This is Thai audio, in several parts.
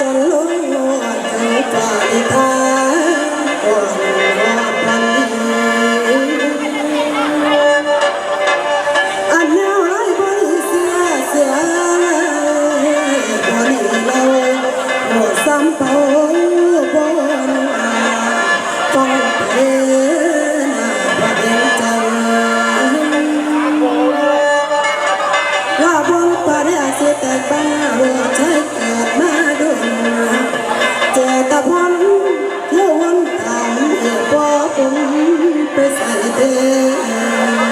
จ บ่ปุ่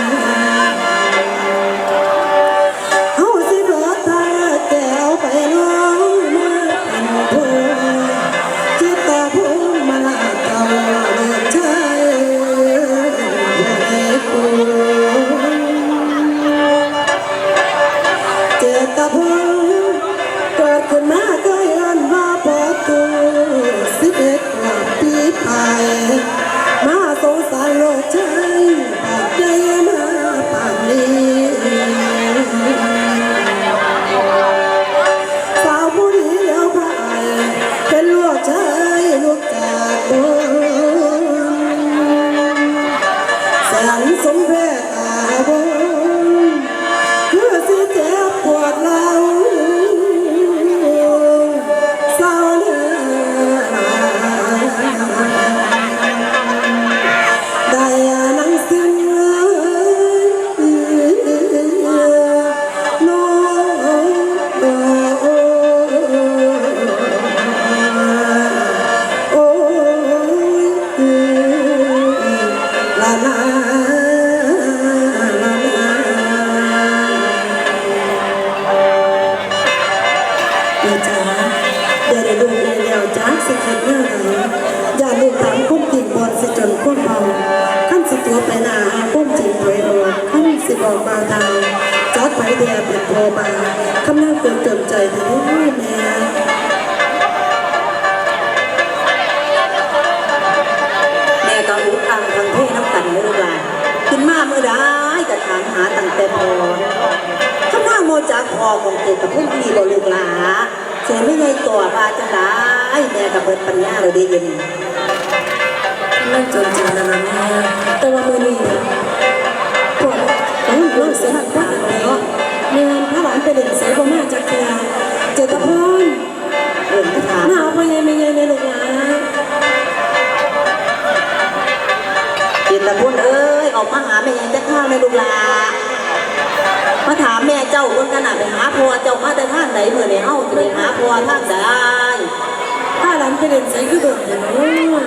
วจ้าสิคิดเรื่องไหนอย่าลูกถามคุ้มติดบอลสิจนคุ้มเบาขั้นสิตัวไปหนาคุ้มจริงถอยออกขั้นสิบอกบาทางจัดไปเดียเป็นโทรมาคำนั่งเกินเติมใจที่นี่แม่แม่ก็อุกอังทางเพศน้ำกันเลยลูกหลานขึ้นมาเมื่อใดก็ถามหาตั้งแต่พอข้าหน้าโมจากพอของเกิดกับพุ่งดีบ่ลูกหลา แต่ไม่ใหญ่ตัวว่าจะได้แม่กับเบิดปัญญาเราได้ยินนั่นจนจริงนะนะแม่แต่ว่ามือนี้พวกน้องน้องเสียหักว่าเนาะเงินพระหลานไปเด็กใส่บ่มาจากเทียเจตพร เมื่อเนี่ยเอ้าจะไปหาพัวท่านใดพระหลานไปเด่นใส่คือโดดอย่างนู้น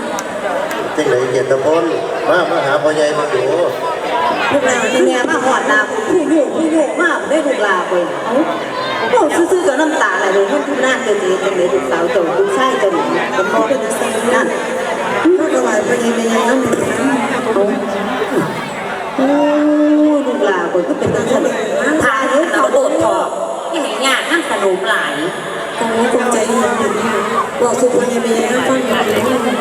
จังไหนเกียรติพลมามาหาพ่อใหญ่มาอยู่ลูกหลานที่แม่มาหอดนาผู้โยกผู้โยกมากได้ลูกหลาไปเอ้าโอ้ซื่อๆกับน้ำตาอะไรเลยคนทุกหน้าเกิดจะจังเลยลูกสาวเจ้าลูกชายเจ้าหนูผมบอกเป็นสิ่งนั้นพระกวายไปยังไม่ยังน้ำหนึ่งนะโอ้ลูกหลาคนก็เป็นตั้งแต่ทายุเขาโดดทอกยังไงงา นั่งขนมหลายตรงนี้คงใจยังดีบอกสุพรรณยังไม่ยังฟังอยู่เลย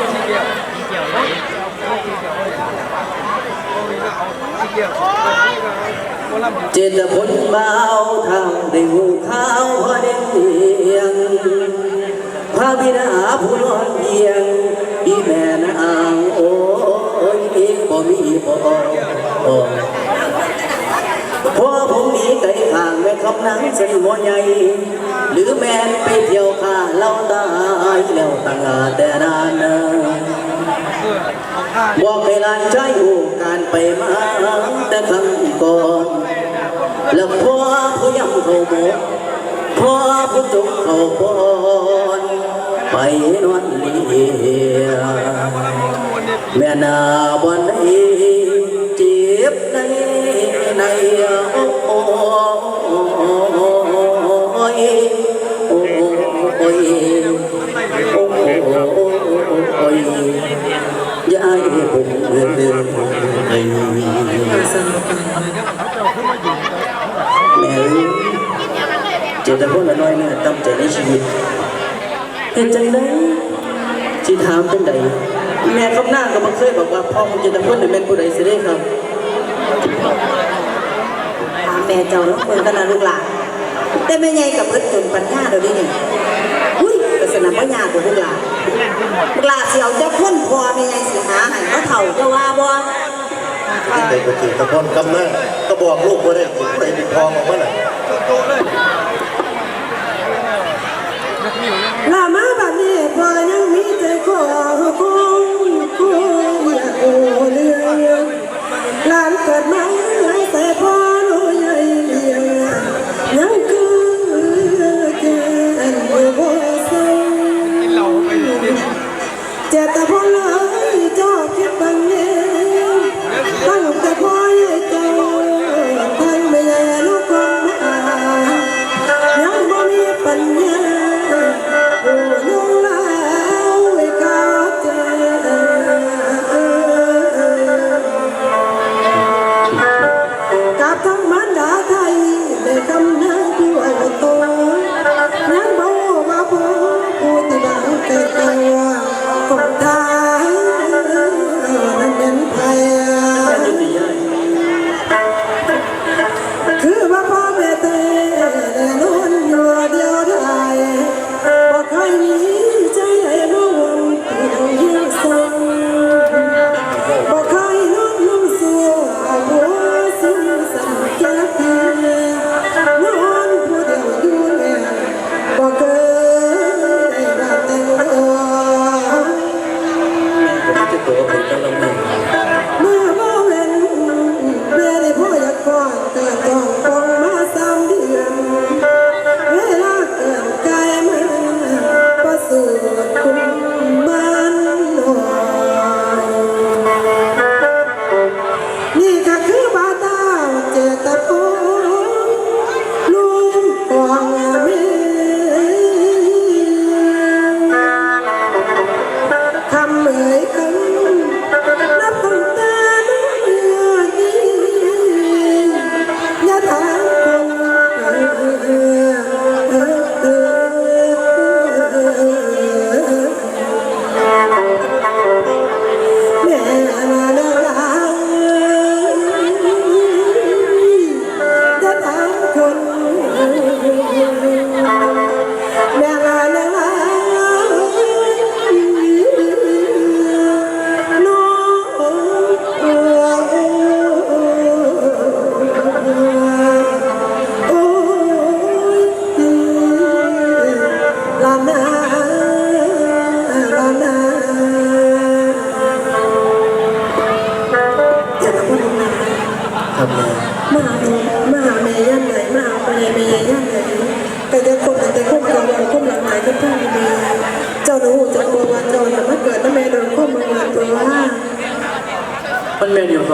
เจตผลเบาทางได้หูข้าวพอได้เพียงพระบิดาผู้นอนเพียงอีแม่นางโอ้ยบ่มีบ่พอผมหนีไกลข้างแม่คำนังเส้นหัวใหญ่หรือแม่นไปเที่ยวข้าเล่าตายแล้วตั้งแต่นานบอกให้ลานชายอยู่การไปมาแต่ครั้งก่อน แล้วพ่อผู้ยำเขาหมกพ่อผู้จงเขาบอนไปนอนเลียแม่นาบอนในเจ็บใน ในโอ้โอ้โอ้ยโอ้ยโอ้โอ้ยยายผมเอ่ยมาสนุกกันแม่เจตพูดละน้อยเนี่ยตั้งใจในชีวิตเห็นใจังไดที่ถามจังใดแม่คำหน้าก็บ่เคยบอกว่าพ่อของเจตพูดเนี่ยแม่นผู้ใดเสิได้ครับ มแม่เจ้าแล้วคนก็นะลูกหลานแต่แม่ใหญ่กับเบิดจนปัญญาเดี๋ยวนี้นี่อุ้ยกษณะปัญญาของพวกหลานพวกหลานเสียวเจ้าคนพอแม่ใหญ่สิหาให้เขาเฒ่าเจ้าว่าบ่ที่ใดก็จีตะพนกำนันก็บอกลูกว่าได้ผู้ใดเป็นพ่อของมันน่ะลามาบัดนี้พอยัง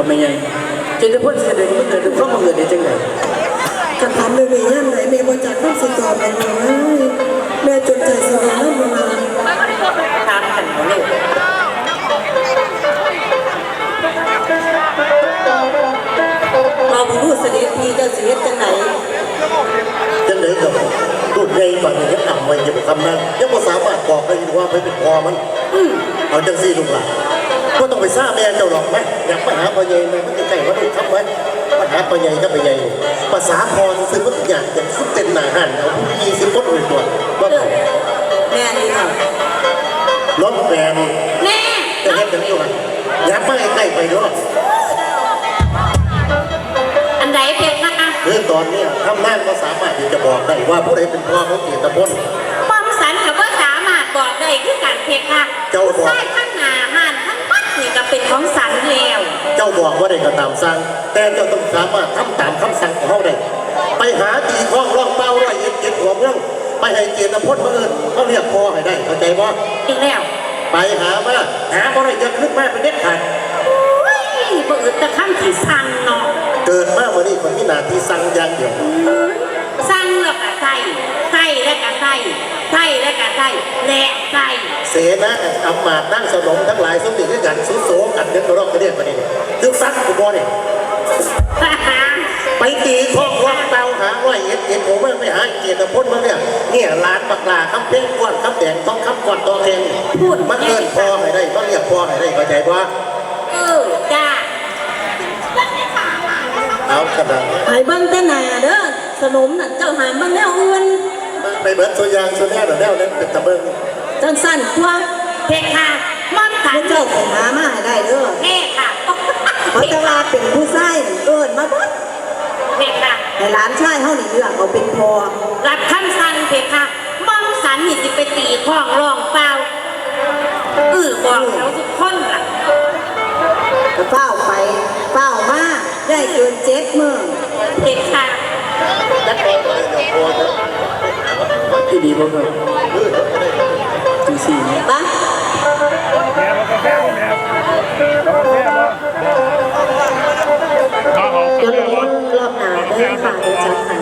มันแม่นอยู่กับแม่ใหญ่จะจะพ้นเสด็จมันเกิดเป็นข้อมาเกิดได้จังไงกระทำเลยแม่ย่านไหนแม่บริจาคข้าวสิตอบแม่เลยแม่จนใจสลายแล้วมาถามกันเขาเลยเราบ่รู้เสด็จพี่เจ้าสิเฮ็ดจังไหนจังไหนกับลูกใหญ่ฝันยังอ่ำไว้ยังบ่คำนั้นยังบ่สามารถบอกได้ว่าไปเป็นพ่อมัน เอาจังซี่ลูกหลาน ก็ต้องไปทราบแม่เจ้าหรอกไหมอยากมาหาพ่อใหญ่ไหมมันใกล้ๆว่าลูกครับไหมมาหาพ่อใหญ่ก็ไปใหญ่ภาษาพรซื้อมันอยากจะสุดเต็มหน้าหันเอาผู้ยี่สิบคนเลยตัวว่าเออแม่นี่ค่ะรถแมนแม่จะเห็นกันอยู่ไหมอยากไปใกล้ไปด้วยอันใดเพียงนะคือตอนเนี้ยทำนั่นก็สามารถที่จะบอกได้ว่าผู้ใดเป็นพ่อของเกียรติพลป้อมสันกับว่าสามารถบอกได้คือการเพกค่ะเจ้าบอกใช่ทั้งหนาหันทั้งมัดนี่ ก็เป็นของสันแล้ว เจ้าบอกว่าได้ก็ตามสั่งแต่เจ้าต้องสามารถทำตามคำสั่งของเขาได้ไปหาตีข้องร่องเป้าร้อยเอ็ดเจ็ดหัวเมืองไปให้เกียรติพลมาเอิญเขาเรียกพ่อให้ได้เข้าใจบ่อีกแล้วไปหามาหาบ่ได้จะขึ้นมาเป็นเด็ดขาดเฮ้ยบ่อึดแตะข้ามที่สั่งเนาะเกิดมาวันนี้คนที่หนาที่สั่งอย่างเดียวสั่งแล้วก็ใส่ใส่แล้วก็ใส่ใส่แล้วก็ใส่และ ใส่เสนาอำมาตย์นั่งสนมทั้งหลายสมติด้วยกันสุโสกันเด็กกระรอกกระเดียดมาเนี่ยถึงฟังกูบ่เนี่ยไปตีข้องว่างเตาหาว่าเอ็ดเอ็ดผมไม่หาเกียรติพจน์มาเนี่ยเนี่ยร้านบักลาคำเพ่งกวนคำแดงต้องคำกวนตอแทงพูดมันเกินพอให้ได้ก็เรียกพอให้ได้เข้าใจว่าเออจ้าเอาขนาดนั้นไปเบิ่งแต่หน้าเด้อสนมน่ะเจ้าหามมันแนวอื่นไปเบิดตัวยางตัวแน่หน่อยแน่วนั้นเป็นตะเบิง จังสั้นตัวเพคะม่อมฉันเจ้าไปหามาให้ได้เด้อเพค่ะเพราะแต่ว่าเป็นผู้ชายนั่นเอิ้นมาบดเพคะให้หลานชายเฮานี่เลือกเอาเป็นพอรับคำสั่งเพคะม่อมฉันนี่สิไปตีข้องรองเปล่าเออบอกเขาทุกคนล่ะก็เฝ้าไปเฝ้ามาได้เกินเจ็ดมือเพคะที่ดีบ่ครับ ทีปะเดี๋ยวรอบหนาวด้วยค่ะจ้าให้